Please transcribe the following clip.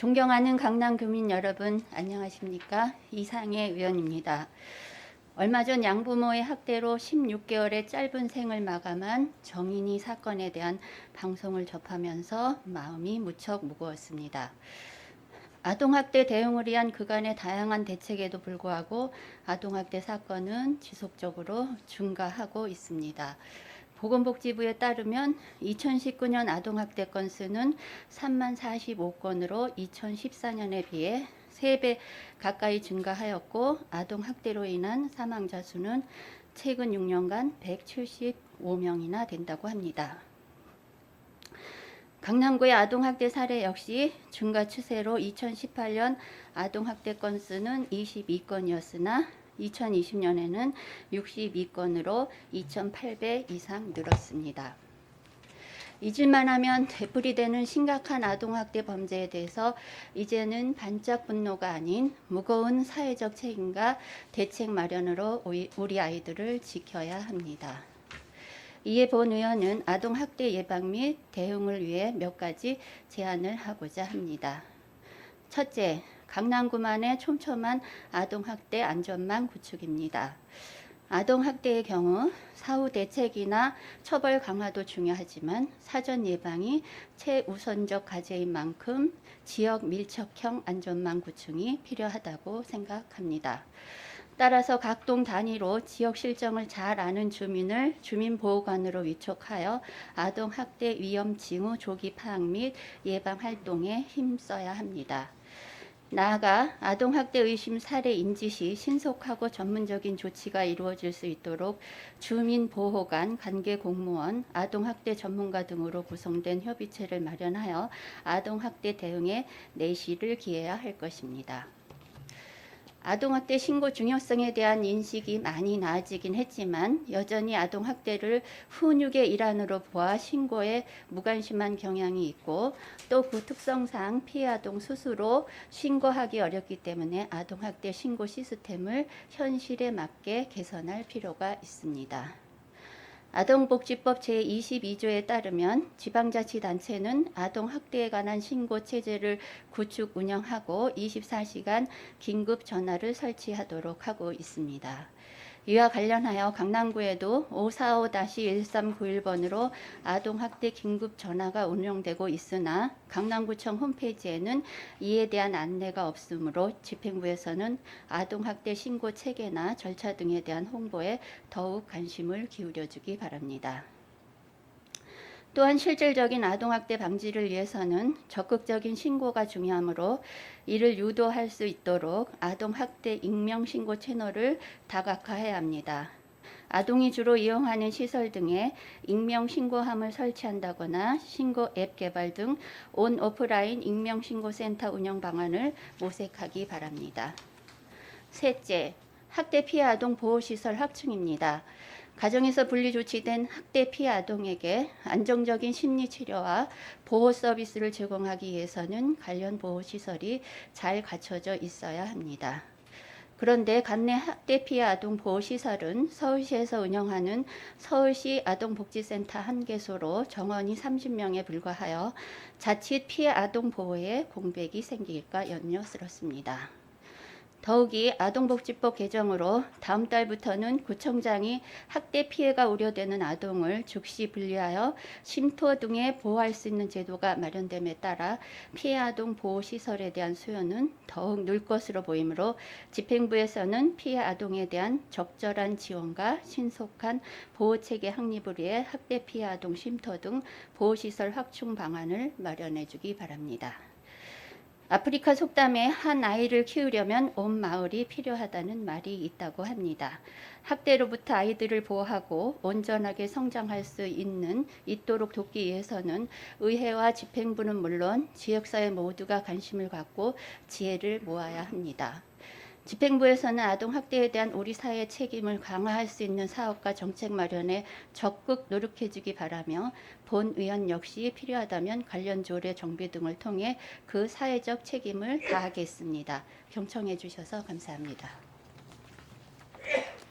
존경하는 강남 교민 여러분 안녕하십니까 이상의 의원입니다. 얼마 전 양부모의 학대로 16개월의 짧은 생을 마감한 정인이 사건에 대한 방송을 접하면서 마음이 무척 무거웠습니다. 아동학대 대응을 위한 그간의 다양한 대책에도 불구하고 아동학대 사건은 지속적으로 증가하고 있습니다. 보건복지부에 따르면 2019년 아동학대 건수는 3만 45건으로 2014년에 비해 3배 가까이 증가하였고 아동학대로 인한 사망자 수는 최근 6년간 175명이나 된다고 합니다. 강남구의 아동학대 사례 역시 증가 추세로 2018년 아동학대 건수는 22건이었으나 2020년에는 62건으로 2,800 이상 늘었습니다. 잊을만 하면 되풀이 되는 심각한 아동학대 범죄에 대해서 이제는 반짝 분노가 아닌 무거운 사회적 책임과 대책 마련으로 우리 아이들을 지켜야 합니다. 이에 본 의원은 아동학대 예방 및 대응을 위해 몇 가지 제안을 하고자 합니다. 첫째, 강남구만의 촘촘한 아동학대 안전망 구축입니다. 아동학대의 경우 사후 대책이나 처벌 강화도 중요하지만 사전 예방이 최우선적 과제인 만큼 지역 밀착형 안전망 구축이 필요하다고 생각합니다. 따라서 각동 단위로 지역 실정을 잘 아는 주민을 주민보호관으로 위촉하여 아동학대 위험 징후 조기 파악 및 예방 활동에 힘써야 합니다. 나아가 아동학대 의심 사례 인지 시 신속하고 전문적인 조치가 이루어질 수 있도록 주민보호관, 관계공무원, 아동학대 전문가 등으로 구성된 협의체를 마련하여 아동학대 대응에 내실을 기해야 할 것입니다. 아동학대 신고 중요성에 대한 인식이 많이 나아지긴 했지만 여전히 아동학대를 훈육의 일환으로 보아 신고에 무관심한 경향이 있고 또 그 특성상 피해 아동 스스로 신고하기 어렵기 때문에 아동학대 신고 시스템을 현실에 맞게 개선할 필요가 있습니다. 아동복지법 제22조에 따르면 지방자치단체는 아동학대에 관한 신고 체제를 구축 운영하고 24시간 긴급 전화를 설치하도록 하고 있습니다. 이와 관련하여 강남구에도 545-1391번으로 아동학대 긴급 전화가 운영되고 있으나 강남구청 홈페이지에는 이에 대한 안내가 없으므로 집행부에서는 아동학대 신고 체계나 절차 등에 대한 홍보에 더욱 관심을 기울여주기 바랍니다. 또한 실질적인 아동학대 방지를 위해서는 적극적인 신고가 중요하므로 이를 유도할 수 있도록 아동학대 익명신고 채널을 다각화해야 합니다. 아동이 주로 이용하는 시설 등에 익명 신고함을 설치한다거나 신고 앱 개발 등 온 오프라인 익명 신고 센터 운영 방안을 모색하기 바랍니다. 셋째, 학대 피해 아동 보호 시설 확충입니다. 가정에서 분리 조치된 학대 피해 아동에게 안정적인 심리 치료와 보호 서비스를 제공하기 위해서는 관련 보호 시설이 잘 갖춰져 있어야 합니다. 그런데 관내 학대 피해 아동 보호 시설은 서울시에서 운영하는 서울시 아동복지센터 한 개소로 정원이 30명에 불과하여 자칫 피해 아동 보호에 공백이 생길까 염려스럽습니다. 더욱이 아동복지법 개정으로 다음 달부터는 구청장이 학대 피해가 우려되는 아동을 즉시 분리하여 쉼터 등에 보호할 수 있는 제도가 마련됨에 따라 피해 아동 보호 시설에 대한 수요는 더욱 늘 것으로 보이므로 집행부에서는 피해 아동에 대한 적절한 지원과 신속한 보호 체계 확립을 위해 학대 피해 아동 쉼터 등 보호 시설 확충 방안을 마련해 주기 바랍니다. 아프리카 속담에 한 아이를 키우려면 온 마을이 필요하다는 말이 있다고 합니다. 학대로부터 아이들을 보호하고 온전하게 성장할 수 있는 있도록 돕기 위해서는 의회와 집행부는 물론 지역사회 모두가 관심을 갖고 지혜를 모아야 합니다. 집행부에서는 아동 학대에 대한 우리 사회의 책임을 강화할 수 있는 사업과 정책 마련에 적극 노력해주기 바라며 본 의원 역시 필요하다면 관련 조례 정비 등을 통해 그 사회적 책임을 다하겠습니다. 경청해 주셔서 감사합니다.